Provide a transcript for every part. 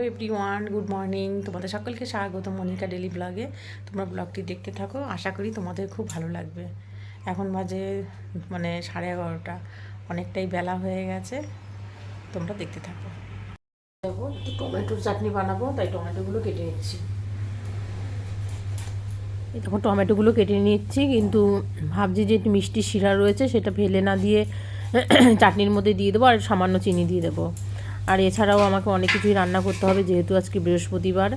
Every one good morning তোমাদের সকলকে স্বাগত মনিকা ডেলি ব্লগে তোমরা ব্লগটি দেখতে থাকো, আশা করি তোমাদের খুব ভালো লাগবে। এখন বাজে মানে সাড়ে এগারোটা। অনেকটাই বেলা হয়ে গেছে। তোমরা দেখতে থাকো। দেখো, একটু টমেটোর চাটনি বানাবো, তাই টমেটোগুলো কেটে নিচ্ছি। দেখো, টমেটোগুলো কেটে নিচ্ছি, কিন্তু ভাবছি যে মিষ্টি শিরা রয়েছে, সেটা ফেলে না দিয়ে চাটনির মধ্যে দিয়ে দেবো, আর সামান্য চিনি দিয়ে দেবো। আর এছাড়াও আমাকে অনেক কিছুই রান্না করতে হবে, যেহেতু আজকে বৃহস্পতিবার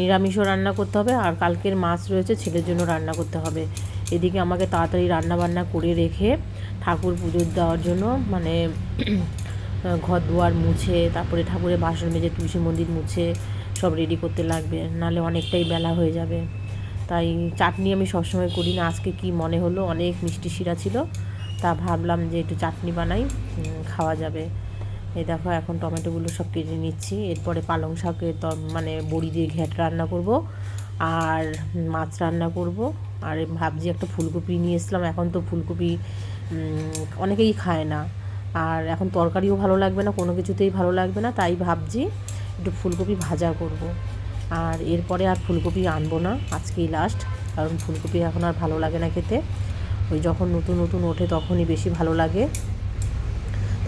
নিরামিষও রান্না করতে হবে আর কালকের মাছ রয়েছে, ছেলের জন্য রান্না করতে হবে। এদিকে আমাকে তাড়াতাড়ি রান্না বান্না করে রেখে ঠাকুর পুজো দেওয়ার জন্য মানে ঘর দুয়ার মুছে, তারপরে ঠাকুরের বাসন মেজে, তুলসী মন্দির মুছে, সব রেডি করতে লাগবে, নাহলে অনেকটাই বেলা হয়ে যাবে। তাই চাটনি আমি সবসময় করি না, আজকে কি মনে হলো, অনেক মিষ্টি শিরা ছিল, তা ভাবলাম যে একটু চাটনি বানাই খাওয়া যাবে। এই দেখো, এখন টমেটোগুলো সব কেটে নিচ্ছি। এরপরে পালং শাকের মানে বড়ি দিয়ে ঘ্যাট রান্না করব আর মাছ রান্না করব। আর ভাবছি একটা ফুলকপি নিয়ে এসলাম। এখন তো ফুলকপি অনেকেই খায় না। আর এখন তরকারিও ভালো লাগবে না, কোনো কিছুতেই ভালো লাগবে না। তাই ভাবছি একটু ফুলকপি ভাজা করব। আর এরপরে আর ফুলকপি আনব না, আজকেই লাস্ট কারণ ফুলকপি এখন আর ভালো লাগে না খেতে। ওই যখন নতুন নতুন ওঠে তখনই বেশি ভালো লাগে।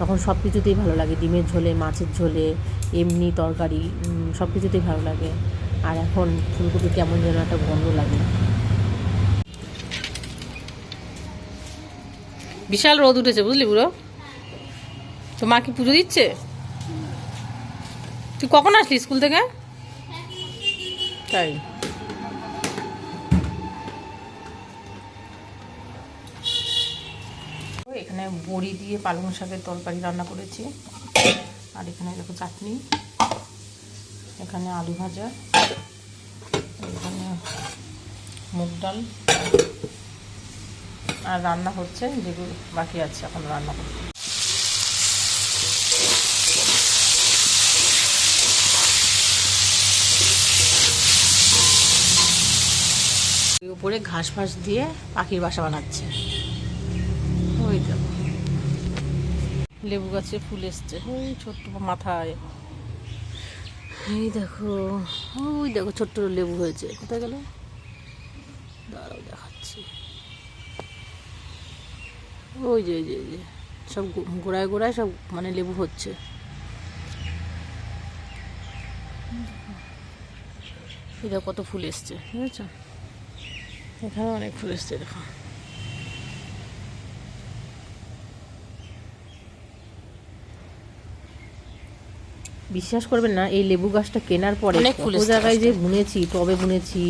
তখন সব কিছুতেই ভালো লাগে। ডিমের ঝোলে মাছের ঝোলে এমনি তরকারি সব কিছুতেই ভালো লাগে। আর এখন ফুলকপি কেমন যেন একটা গন্ধ লাগে। বিশাল রোদ উঠেছে বুঝলি বুড়ো? তো মা কি পুজো দিচ্ছে? তুই কখন আসলি স্কুল থেকে? তাই। এখানে বড়ি দিয়ে পালং শাকের তরকারি রান্না করেছি। আর এখানে দেখো চাটনি। এখানে আলু ভাজা। এখানে মুগ ডাল। আর রান্না হচ্ছে, যেগুলো বাকি আছে এখন রান্না করতে উপরে ঘাস ফাঁস দিয়ে পাখির বাসা বানাচ্ছে। লেবু গাছে ফুল এসছে। ওই ছোট্ট মাথায়। এই দেখো, ওই দেখো ছোট্ট লেবু হয়েছে। কোথায় গেল? দাঁড়াও, দেখাচ্ছি। ওই যে যে যে, সব গোড়ায় গোড়ায় সব মানে লেবু হচ্ছে। এটা কত ফুল এসছে, বুঝেছ? এখানে অনেক ফুল এসছে, দেখো। বিশ্বাস করবেন না এই লেবু গাছটা কেনার পরে কত জায়গায় যে বুনেছি টবে বুনেছি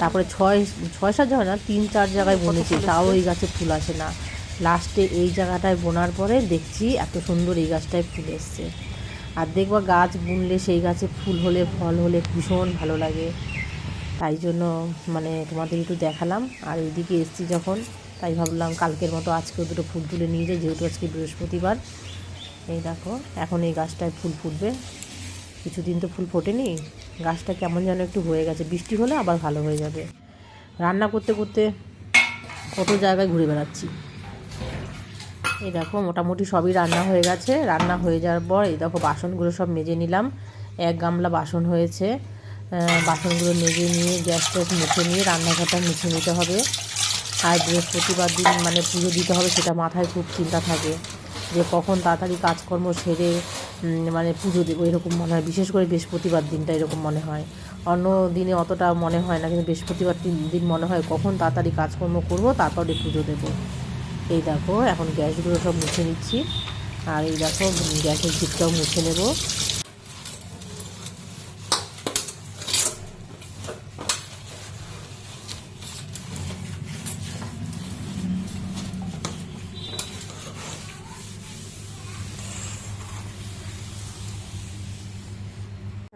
তারপরে ছয় ছয় সাত জায়গায় না তিন চার জায়গায় বুনেছি তাও এই গাছে ফুল আসে না। লাস্টে এই জায়গাটায় বোনার পরে দেখছি এত সুন্দর এই গাছটায় ফুল এসছে। আর দেখবা গাছ বুনলে সেই গাছে ফুল হলে ফল হলে ভীষণ ভালো লাগে। তাই জন্য মানে তোমাদের একটু দেখালাম। আর এইদিকে এসছি যখন তাই ভাবলাম কালকের মতো আজকেও দুটো ফুল তুলে নিয়ে যাই যেহেতু আজকে বৃহস্পতিবার। এই দেখো, এখন এই গাছটায় ফুল ফুটবে। কিছুদিন তো ফুল ফোটেনি। গাছটা কেমন যেন একটু হয়ে গেছে। বৃষ্টি হলে আবার ভালো হয়ে যাবে। রান্না করতে করতে কত জায়গায় ঘুরে বেড়াচ্ছি। এই দেখো, মোটামুটি সবই রান্না হয়ে গেছে। রান্না হয়ে যাওয়ার পর এই দেখো, বাসনগুলো সব মেজে নিলাম। এক গামলা বাসন হয়েছে। বাসনগুলো মেজে নিয়ে, গ্যাস ট্যাস মুছে নিয়ে, রান্নাঘরটা মুছে নিতে হবে। আর বৃহস্পতিবার দিন মানে পুজো দিতে হবে, সেটা মাথায় খুব চিন্তা থাকে। যে কখন তাড়াতাড়ি কাজকর্ম সেরে মানে পুজো দেবো, এরকম মনে হয়। বিশেষ করে বৃহস্পতিবার দিনটা এরকম মনে হয়। অন্য দিনে অতটা মনে হয় না, কিন্তু বৃহস্পতিবার দিন- মনে হয় কখন তাড়াতাড়ি কাজকর্ম করব, তারপরে পুজো দেবো। এই দেখো, এখন গ্যাসগুলো সব মুছে নিচ্ছি। আর এই দেখো, গ্যাসের জিপটাও মুছে নেব।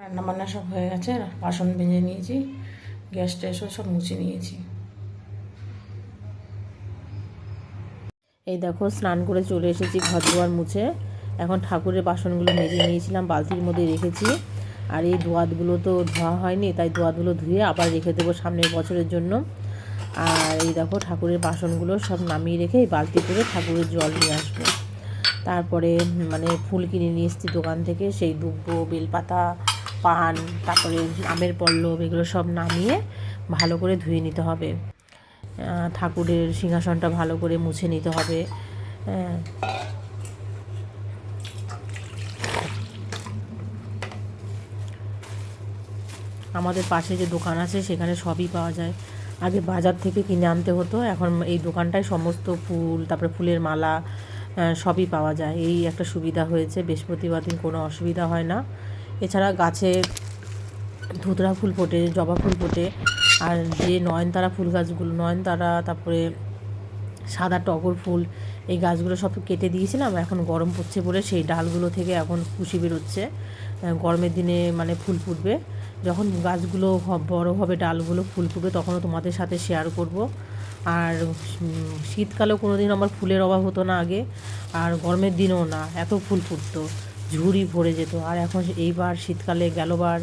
রান্না বান্না সব হয়ে গেছে বাসন ভেজে নিয়েছি, গ্যাস ট্যাসও সব মুছে নিয়েছি। এই দেখো, স্নান করে চলে এসেছি ঘর দুয়ার মুছে। এখন ঠাকুরের বাসনগুলো মেজে নিয়েছিলাম, বালতির মধ্যে রেখেছি। আর এই দোয়াতগুলো তো ধোয়া হয়নি, তাই দোয়াতগুলো ধুয়ে আবার রেখে দেবো সামনের বছরের জন্য। আর এই দেখো, ঠাকুরের বাসনগুলো সব নামিয়ে রেখে এই বালতি করে ঠাকুরের জল নিয়ে আসব। তারপরে মানে ফুল কিনে নিয়ে এসেছি দোকান থেকে, সেই দুব্বো, বেলপাতা পান, তারপরে আমের পল্লব এগুলো সব নামিয়ে ভালো করে ধুয়ে নিতে হবে। ঠাকুরের সিংহাসনটা ভালো করে মুছে নিতে হবে। আমাদের পাশে যে দোকান আছে, সেখানে সবই পাওয়া যায়। আগে বাজার থেকে কিনে আনতে হতো, এখন এই দোকানটায় সমস্ত ফুল, তারপরে ফুলের মালা সবই পাওয়া যায়। এই একটা সুবিধা হয়েছে, বৃহস্পতিবার দিন কোনো অসুবিধা হয় না। এছাড়া গাছে ধুতরা ফুল ফোটে, জবা ফুল ফোটে, আর যে নয়নতারা ফুল গাছগুলো, নয়নতারা, তারপরে সাদা টগর ফুল, এই গাছগুলো সব কেটে দিয়েছিলাম, এখন গরম পড়ছে বলে সেই ডালগুলো থেকে এখন কুশি বেরোচ্ছে। গরমের দিনে মানে ফুল ফুটবে। যখন গাছগুলো বড় হবে, ডালগুলো ফুল ফুটবে, তখনও তোমাদের সাথে শেয়ার করব। আর শীতকালেও কোনো দিন আমার ফুলের অভাব হতো না আগে, আর গরমের দিনেও না, এত ফুল ফুটতো। ঝুড়ি ভরে যেত। আর এখন এইবার শীতকালে গেলবার,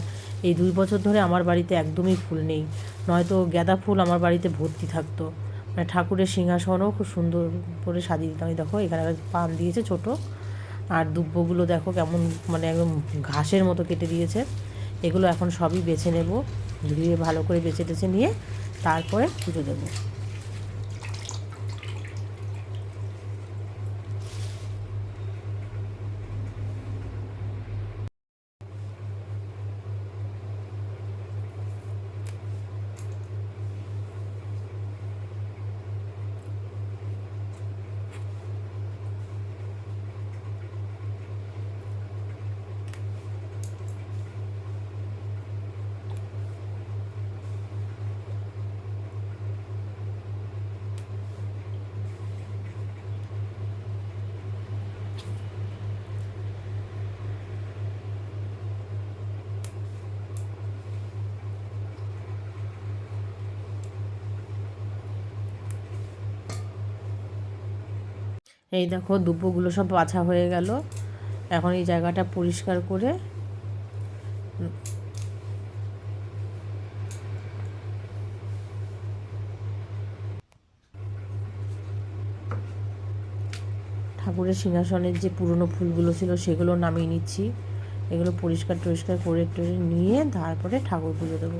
এই দুই বছর ধরে আমার বাড়িতে একদমই ফুল নেই। নয়তো গাঁদা ফুল আমার বাড়িতে ভর্তি থাকতো। মানে ঠাকুরের সিংহাসনও খুব সুন্দর করে সাজিয়ে দিতাম এই দেখো, এখানে পান দিয়েছে ছোট। আর দুব্বগুলো দেখো কেমন মানে একদম ঘাসের মতো কেটে দিয়েছে। এগুলো এখন সবই বেছে নেব। ধুয়ে ভালো করে বেছে টেছে নিয়ে তারপরে পুজো দেবো। এই দেখো দুব্বগুলো সব বাছা হয়ে গেল। এখন এই জায়গাটা পরিষ্কার করে ঠাকুরের সিংহাসনের যে পুরনো ফুলগুলো ছিল সেগুলো নামিয়ে নিচ্ছি। এগুলো পরিষ্কার টরিষ্কার করে টরে নিয়ে তারপরে ঠাকুর পুজো দেবো।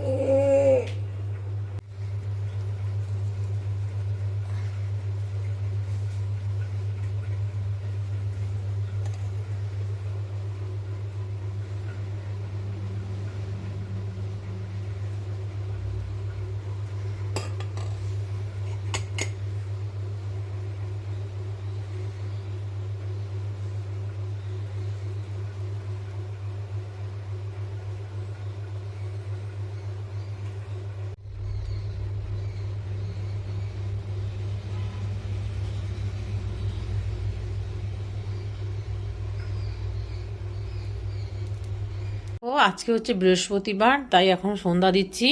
Yeah. ও আজকে হচ্ছে বৃহস্পতিবার তাই এখন সন্ধ্যা দিচ্ছি।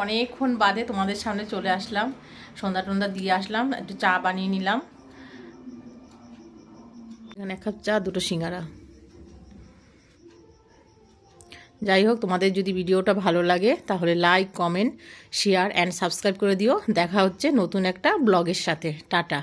অনেকক্ষণ বাদে তোমাদের সামনে চলে আসলাম। সন্ধ্যা টন্ধা দিয়ে আসলাম, একটু চা বানিয়ে নিলাম। এখানে এক কাপ চা, দুটো সিঙ্গারা। যাই হোক, তোমাদের যদি ভিডিওটা ভালো লাগে, তাহলে like comment share and subscribe করে দিও। দেখা হচ্ছে নতুন একটা ব্লগের সাথে। টাটা।